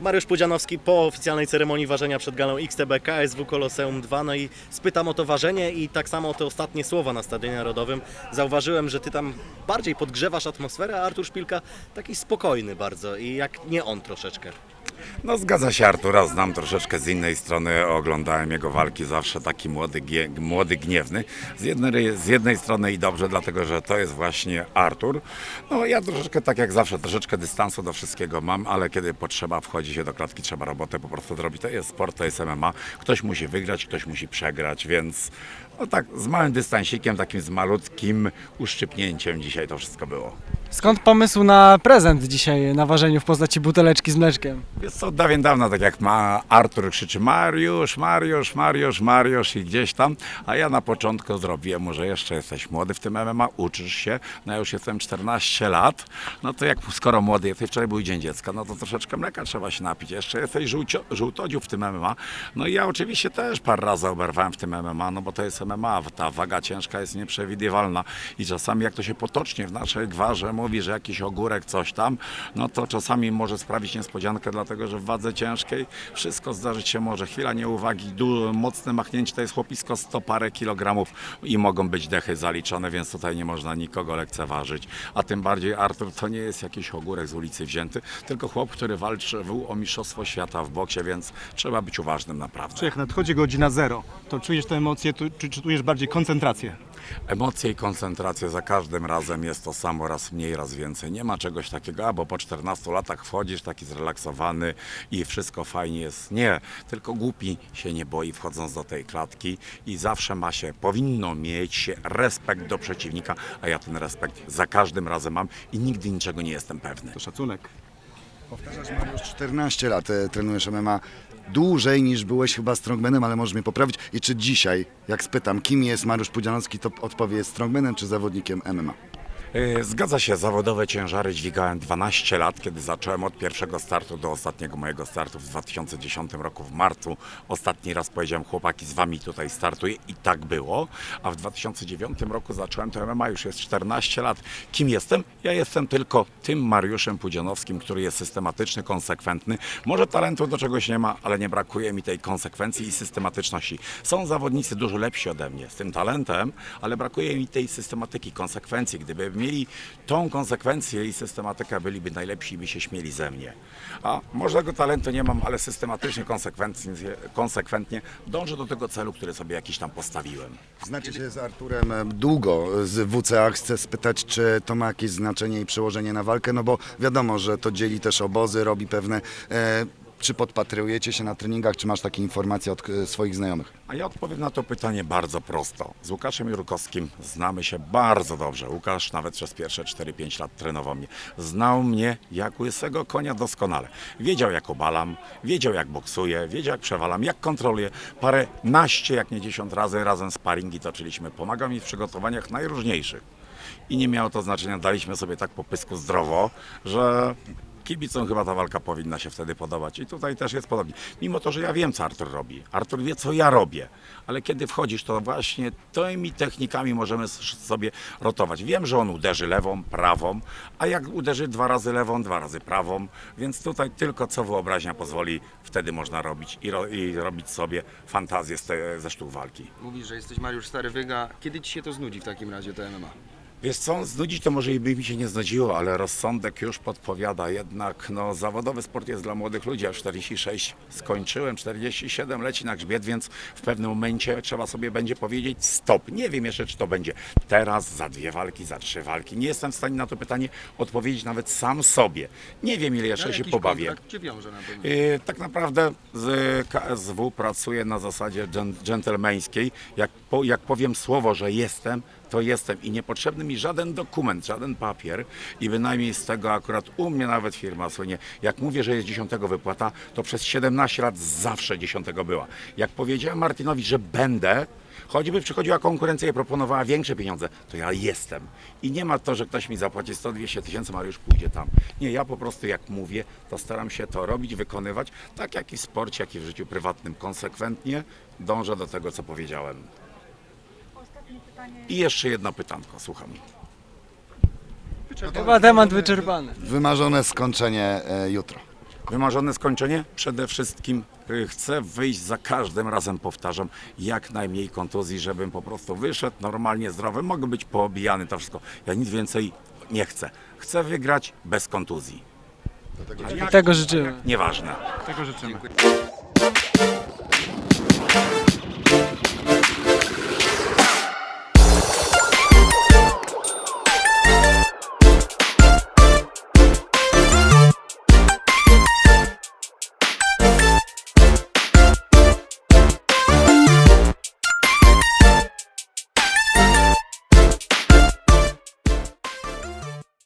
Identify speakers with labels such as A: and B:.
A: Mariusz Pudzianowski po oficjalnej ceremonii ważenia przed galą XTB KSW Koloseum 2. No i spytam o to ważenie i tak samo o te ostatnie słowa na Stadionie Narodowym. Zauważyłem, że ty tam bardziej podgrzewasz atmosferę, a Artur Szpilka taki spokojny bardzo i jak nie on troszeczkę.
B: No zgadza się Artura, znam troszeczkę z innej strony, oglądałem jego walki, zawsze taki młody, młody gniewny. Z jednej, z jednej strony i dobrze, dlatego że to jest właśnie Artur. No ja troszeczkę tak jak zawsze, troszeczkę dystansu do wszystkiego mam, ale kiedy potrzeba, wchodzi się do klatki, trzeba robotę po prostu zrobić. To jest sport, to jest MMA. Ktoś musi wygrać, ktoś musi przegrać, więc no tak z małym dystansikiem, takim z malutkim uszczypnięciem dzisiaj to wszystko było.
C: Skąd pomysł na prezent dzisiaj na ważeniu w postaci buteleczki z mleczkiem?
B: Jest to od dawien dawna, tak jak ma Artur krzyczy Mariusz, Mariusz, Mariusz, Mariusz i gdzieś tam, a ja na początku zrobiłem mu, że jeszcze jesteś młody w tym MMA, uczysz się, no ja już jestem 14 lat, no to jak skoro młody jesteś, wczoraj był dzień dziecka, no to troszeczkę mleka trzeba się napić, jeszcze jesteś żółcio, żółtodziób w tym MMA, no i ja oczywiście też parę razy oberwałem w tym MMA, no bo to jest MMA, ta waga ciężka jest nieprzewidywalna i czasami jak to się potocznie w naszej gwarze mówi, że jakiś ogórek coś tam, no to czasami może sprawić niespodziankę, dlatego że w wadze ciężkiej wszystko zdarzyć się może. Chwila nieuwagi, mocne machnięcie to jest chłopisko 100 parę kilogramów i mogą być dechy zaliczone, więc tutaj nie można nikogo lekceważyć. A tym bardziej Artur to nie jest jakiś ogórek z ulicy wzięty, tylko chłop, który walczy o mistrzostwo świata w boksie, więc trzeba być uważnym naprawdę.
D: Czy jak nadchodzi godzina zero, to czujesz te emocje, czy czujesz bardziej koncentrację?
B: Emocje i koncentracja za każdym razem jest to samo, raz mniej, raz więcej. Nie ma czegoś takiego, a bo po 14 latach wchodzisz taki zrelaksowany i wszystko fajnie jest. Nie, tylko głupi się nie boi wchodząc do tej klatki i zawsze ma się, powinno mieć się respekt do przeciwnika, a ja ten respekt za każdym razem mam i nigdy niczego nie jestem pewny.
D: To szacunek.
E: Powtarzasz Mariusz, 14 lat e, trenujesz MMA. Dłużej niż byłeś chyba strongmanem, ale możesz mnie poprawić. I czy dzisiaj, jak spytam, kim jest Mariusz Pudzianowski, to odpowie jest strongmanem czy zawodnikiem MMA?
B: Yy, Zgadza się, zawodowe ciężary dźwigałem 12 lat, kiedy zacząłem od pierwszego startu do ostatniego mojego startu w 2010 roku w marcu. Ostatni raz powiedziałem, chłopaki z wami tutaj startuję i tak było. A w 2009 roku zacząłem to MMA, już jest 14 lat. Kim jestem? Ja jestem tylko tym Mariuszem Pudzianowskim, który jest systematyczny, konsekwentny. Może talentu do czegoś nie ma, ale nie brakuje mi tej konsekwencji i systematyczności. Są zawodnicy dużo lepsi ode mnie z tym talentem, ale brakuje mi tej systematyki, konsekwencji. Gdyby mieli tą konsekwencję i systematykę, byliby najlepsi i by się śmieli ze mnie. A może tego talentu nie mam, ale systematycznie, konsekwentnie, konsekwentnie dążę do tego celu, który sobie jakiś tam postawiłem.
E: Znacie się z Arturem długo z WCA. Chcę spytać, czy to ma jakieś znaczenie i przełożenie na walkę, no bo wiadomo, że to dzieli też obozy, robi pewne... E, czy podpatrujecie się na treningach, czy masz takie informacje od e, swoich znajomych?
B: A ja odpowiem na to pytanie bardzo prosto. Z Łukaszem Jurkowskim znamy się bardzo dobrze. Łukasz nawet przez pierwsze 4-5 lat trenował mnie. Znał mnie jak łysego konia doskonale. Wiedział jak obalam, wiedział jak boksuję, wiedział jak przewalam, jak kontroluję. Parę naście, jak nie dziesiąt razy razem sparingi toczyliśmy. Pomagał mi w przygotowaniach najróżniejszych. I nie miało to znaczenia, daliśmy sobie tak po pysku zdrowo, że kibicom chyba ta walka powinna się wtedy podobać. I tutaj też jest podobnie. Mimo to, że ja wiem, co Artur robi. Artur wie, co ja robię. Ale kiedy wchodzisz, to właśnie tymi technikami możemy sobie rotować. Wiem, że on uderzy lewą, prawą, a jak uderzy dwa razy lewą, dwa razy prawą, więc tutaj tylko co wyobraźnia pozwoli, wtedy można robić i, ro, i robić sobie fantazję ze sztuk walki.
F: Mówisz, że jesteś Mariusz Stary Wyga. Kiedy ci się to znudzi w takim razie, to MMA?
B: Wiesz co, znudzić to może i by mi się nie znudziło, ale rozsądek już podpowiada. Jednak no, zawodowy sport jest dla młodych ludzi. Ja 46 skończyłem, 47 leci na grzbiet, więc w pewnym momencie trzeba sobie będzie powiedzieć stop. Nie wiem jeszcze, czy to będzie teraz, za dwie walki, za trzy walki. Nie jestem w stanie na to pytanie odpowiedzieć nawet sam sobie. Nie wiem, ile jeszcze
F: Ale
B: się pobawię.
F: kontrakt cię wiąże na pewno.
B: Yy, tak naprawdę z KSW pracuję na zasadzie dżen- dżentelmeńskiej. Jak, po, jak powiem słowo, że jestem, to jestem i niepotrzebny mi żaden dokument, żaden papier i bynajmniej z tego akurat u mnie nawet firma słynie. Jak mówię, że jest 10 wypłata, to przez 17 lat zawsze 10 była. Jak powiedziałem Martinowi, że będę, choćby przychodziła konkurencja i proponowała większe pieniądze, to ja jestem. I nie ma to, że ktoś mi zapłaci 100-200 tysięcy, Mariusz pójdzie tam. Nie, ja po prostu jak mówię, to staram się to robić, wykonywać, tak jak i w sporcie, jak i w życiu prywatnym, konsekwentnie dążę do tego, co powiedziałem. I jeszcze jedno pytanko, słucham.
C: Chyba temat wyczerpany.
E: Wymarzone skończenie e, jutro.
B: Wymarzone skończenie? Przede wszystkim y, chcę wyjść za każdym razem, powtarzam, jak najmniej kontuzji, żebym po prostu wyszedł normalnie zdrowy. Mogę być poobijany, to wszystko. Ja nic więcej nie chcę. Chcę wygrać bez kontuzji.
C: Tego życzymy.
B: Nieważne.
D: Tego życzymy.